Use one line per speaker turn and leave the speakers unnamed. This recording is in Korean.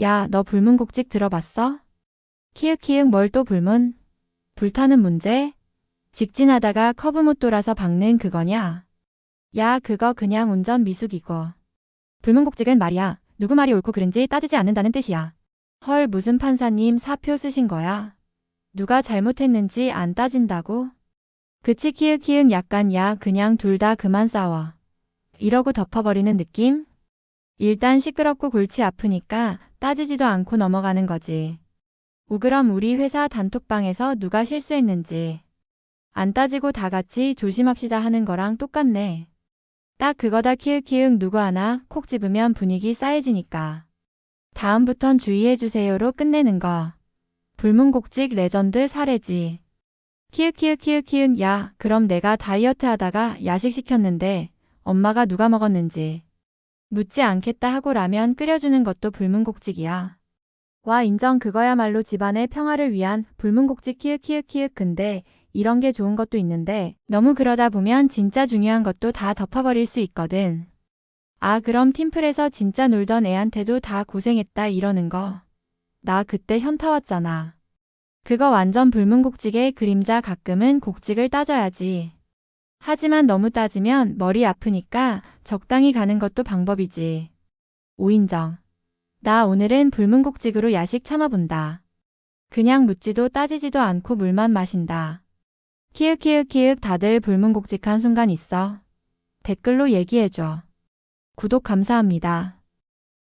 야, 너 불문곡직 들어봤어? 키읔키읔 뭘 또 불문? 불타는 문제? 직진하다가 커브 못 돌아서 박는 그거냐? 야, 그거 그냥 운전 미숙이고. 불문곡직은 말이야. 누구 말이 옳고 그른지 따지지 않는다는 뜻이야. 헐, 무슨 판사님 사표 쓰신 거야? 누가 잘못했는지 안 따진다고? 그치 키읔키읔 약간 야 그냥 둘 다 그만 싸워. 이러고 덮어버리는 느낌? 일단 시끄럽고 골치 아프니까 따지지도 않고 넘어가는 거지. 우그럼 우리 회사 단톡방에서 누가 실수했는지 안 따지고 다 같이 조심합시다 하는 거랑 똑같네. 딱 그거다 키읔키읔 누구 하나 콕 집으면 분위기 싸해지니까. 다음부턴 주의해주세요로 끝내는 거. 불문곡직 레전드 사례지. 키읔키읔키읔키읔 야 그럼 내가 다이어트 하다가 야식 시켰는데 엄마가 누가 먹었는지 묻지 않겠다 하고 라면 끓여주는 것도 불문곡직이야. 와 인정 그거야말로 집안의 평화를 위한 불문곡직 키읔키읔키읔 근데 이런 게 좋은 것도 있는데 너무 그러다 보면 진짜 중요한 것도 다 덮어버릴 수 있거든. 아 그럼 팀플에서 진짜 놀던 애한테도 다 고생했다 이러는 거. 나 그때 현타 왔잖아. 그거 완전 불문곡직의 그림자 가끔은 곡직을 따져야지. 하지만 너무 따지면 머리 아프니까 적당히 가는 것도 방법이지. 오인정. 나 오늘은 불문곡직으로 야식 참아본다. 그냥 묻지도 따지지도 않고 물만 마신다. 키읔키읔키읔 다들 불문곡직한 순간 있어. 댓글로 얘기해줘. 구독 감사합니다.